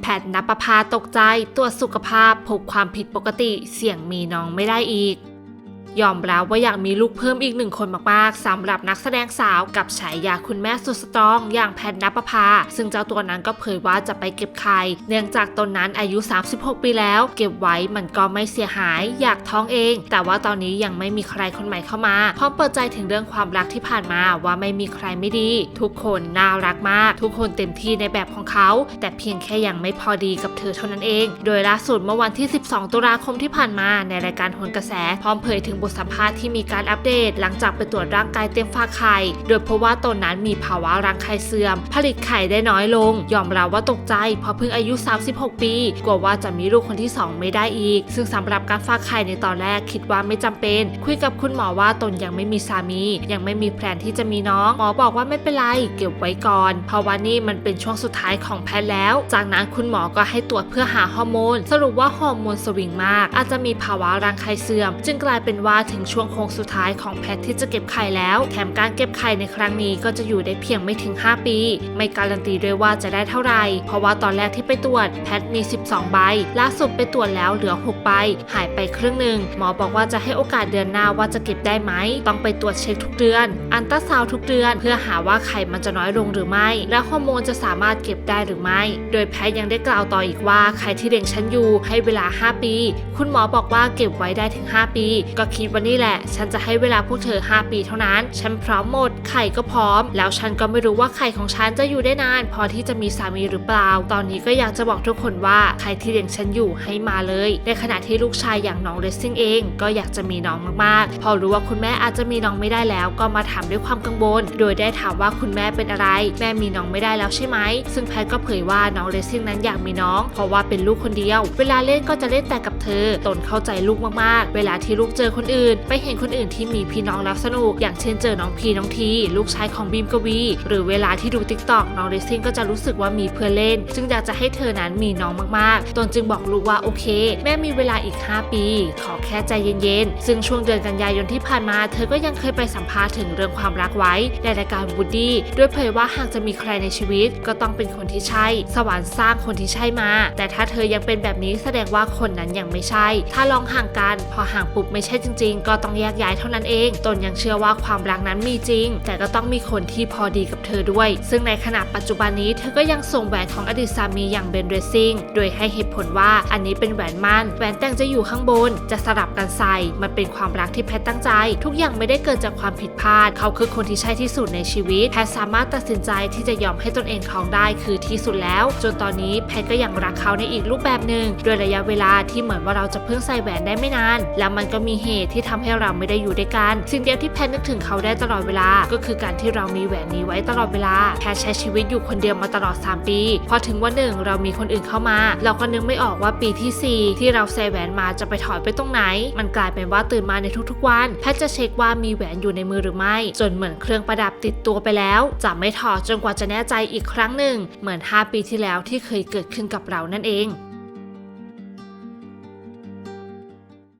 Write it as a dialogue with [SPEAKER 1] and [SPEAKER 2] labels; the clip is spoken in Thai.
[SPEAKER 1] แพทย์นปภาตกใจตรวจสุขภาพพบความผิดปกติเสี่ยงมีน้องไม่ได้อีก ยอมรับว่าอยากมีลูกเพิ่มอีกหนึ่งคนมากๆสำหรับนักแสดงสาวกับฉายาคุณแม่สุดสตรอง อย่างแพทย์นปภา ซึ่งเจ้าตัวนั้นก็เผยว่าจะไปเก็บไข่เนื่องจากตนนั้นอายุ 36 ปีแล้ว เก็บไว้มันก็ไม่เสียหาย อยากท้องเอง แต่ว่าตอนนี้ยังไม่มีใครคนใหม่เข้ามาพร้อมเปิดใจถึงเรื่องความรักที่ผ่านมาว่าไม่มีใครไม่ดี ทุกคนน่ารักมาก ทุกคนเต็มที่ในแบบของเขา แต่เพียงแค่ยังไม่พอดีกับเธอเท่านั้นเอง โดยล่าสุดเมื่อวันที่ 12 ตุลาคมที่ผ่านมาในรายการหนกระแสพร้อมเผยถึงบทสัมภาษณ์ที่มีการอัปเดต หลังจากไปตรวจร่างกายเต็มฝากไข่ โดยพบว่าตนนั้นมีภาวะรังไข่เสื่อม ผลิตไข่ได้น้อยลง ยอมรับว่าตกใจ เพราะเพิ่งอายุ 36 ปี กลัวว่าจะมีลูกคนที่ 2 ไม่ได้อีก ซึ่งสำหรับการฝากไข่ในตอนแรกคิดว่าไม่จำเป็น คุยกับคุณหมอว่าตนยังไม่มีสามี ยังไม่มีแผนที่จะมีน้อง หมอบอกว่าไม่เป็นไรเก็บไว้ก่อน เพราะว่านี่มันเป็นช่วงสุดท้ายของแพทย์แล้ว จากนั้นคุณหมอก็ให้ตรวจเพื่อหาฮอร์โมน สรุปว่าฮอร์โมนสวิงมาก อาจจะมีภาวะรังไข่เสื่อม จึงกลายเป็นว่าว่าถึงช่วงโค้งสุดท้ายของแพทที่จะเก็บไข่แล้ว แถมการเก็บไข่ในครั้งนี้ก็จะอยู่ได้เพียงไม่ถึง 5 ปี ไม่การันตีด้วยว่าจะได้เท่าไหร่ เพราะว่าตอนแรกที่ไปตรวจแพทมี 12 ใบ ล่าสุดไปตรวจแล้วเหลือ 6 ใบ หายไปครึ่งหนึ่ง หมอบอกว่าจะให้โอกาสเดือนหน้าว่าจะเก็บได้ไหม ต้องไปตรวจเช็คทุกเดือน อันตราซาวทุกเดือน เพื่อหาว่าไข่มันจะน้อยลงหรือไม่ และฮอร์โมนจะสามารถเก็บได้หรือไม่ โดยแพทยังได้กล่าวต่ออีกว่าไข่ที่เด็กฉันอยู่ให้เวลา 5 ปี คุณหมอบอกว่าเก็บไว้ได้ถึง 5 ปี ก็คิดว่านี่แหละ ฉันจะให้เวลาพวกเธอ 5 ปีเท่านั้น ฉันพร้อมหมด ไข่ก็พร้อม แล้วฉันก็ไม่รู้ว่าไข่ของฉันจะอยู่ได้นาน พอที่จะมีสามีหรือเปล่า ตอนนี้ก็อยากจะบอกทุกคนว่าใครที่เลี้ยงฉันอยู่ให้มาเลย ในขณะที่ลูกชายอย่างน้องเรซซิ่งเอง ก็อยากจะมีน้องมากๆ พอรู้ว่าคุณแม่อาจจะมีน้องไม่ได้แล้ว ก็มาถามด้วยความกังวล โดยได้ถามว่าคุณแม่เป็นอะไร แม่มีน้องไม่ได้แล้วใช่ไหม ซึ่งแพทก็เผยว่าน้องเรซซิ่งนั้นอยากมีน้อง เพราะว่าเป็นลูกคนเดียว เวลาเล่นก็จะเล่นแต่กับเธอ ตนเข้าใจลูกมากๆ เวลาที่ลูกเจอคนอื่นไปเห็นคนอื่นที่มีพี่น้องแล้วสนุก อย่างเช่นเจอน้องพีน้องที ลูกชายของบีมกวี หรือเวลาที่ดูติ๊กต็อกน้องเรซิ่งก็จะรู้สึกว่ามีเพื่อนเล่น จึงอยากจะให้เธอนั้นมีน้องมากๆ ตนจึงบอกลูกว่าโอเค แม่มีเวลาอีก 5 ปี ขอแค่ใจเย็นๆ ซึ่งช่วงเดือนกันยายนที่ผ่านมา เธอก็ยังเคยไปสัมภาษณ์ถึงเรื่องความรักไว้ในรายการวูดดี้โดยเผยว่าหากจะมีใครในชีวิต ก็ต้องเป็นคนที่ใช่ สวรรค์สร้างคนที่ใช่มา แต่ถ้าเธอยังเป็นแบบนี้แสดงว่าคนนั้นยังไม่ใช่ ถ้าลองห่างกันพอห่างปุ๊บไม่ใช่จริงก็ต้องแยกย้ายเท่านั้นเอง ตนยังเชื่อว่าความรักนั้นมีจริง แต่ก็ต้องมีคนที่พอดีกับเธอด้วย ซึ่งในขณะปัจจุบันนี้เธอก็ยังส่งแหวนของอดีตสามีอย่างเบนเรซิ่งโดยให้เหตุผลว่าอันนี้เป็นแหวนมั่นแหวนแต่งจะอยู่ข้างบน จะสลับกันใส่มันเป็นความรักที่แพทตั้งใจ ทุกอย่างไม่ได้เกิดจากความผิดพลาด เขาคือคนที่ใช่ที่สุดในชีวิต แพทสามารถตัดสินใจที่จะยอมให้ตนเองท้องได้คือที่สุดแล้ว จนตอนนี้แพทก็ยังรักเขาในอีกรูปแบบหนึ่งโดยระยะเวลาที่เหมือนว่าเราจะเพิ่งใส่แหวนได้ไม่นาน แล้วมันก็มีเหตุที่ทำให้เราไม่ได้อยู่ด้วยกัน สิ่งเดียวที่แพทนึกถึงเขาได้ตลอดเวลา ก็คือการที่เรามีแหวนนี้ไว้ตลอดเวลา แพทใช้ชีวิตอยู่คนเดียวมาตลอด 3 ปี พอถึงวันหนึ่งเรามีคนอื่นเข้ามา เราก็นึกไม่ออกว่าปีที่ 4 ที่เราใส่แหวนมาจะไปถอดไปตรงไหน มันกลายเป็นว่าตื่นมาในทุกๆวัน แพทจะเช็คว่ามีแหวนอยู่ในมือหรือไม่ จนเหมือนเครื่องประดับติดตัวไปแล้ว จะไม่ถอดจนกว่าจะแน่ใจอีกครั้งหนึ่ง เหมือน 5 ปีที่แล้วที่เคยเกิดขึ้นกับเรานั่นเอง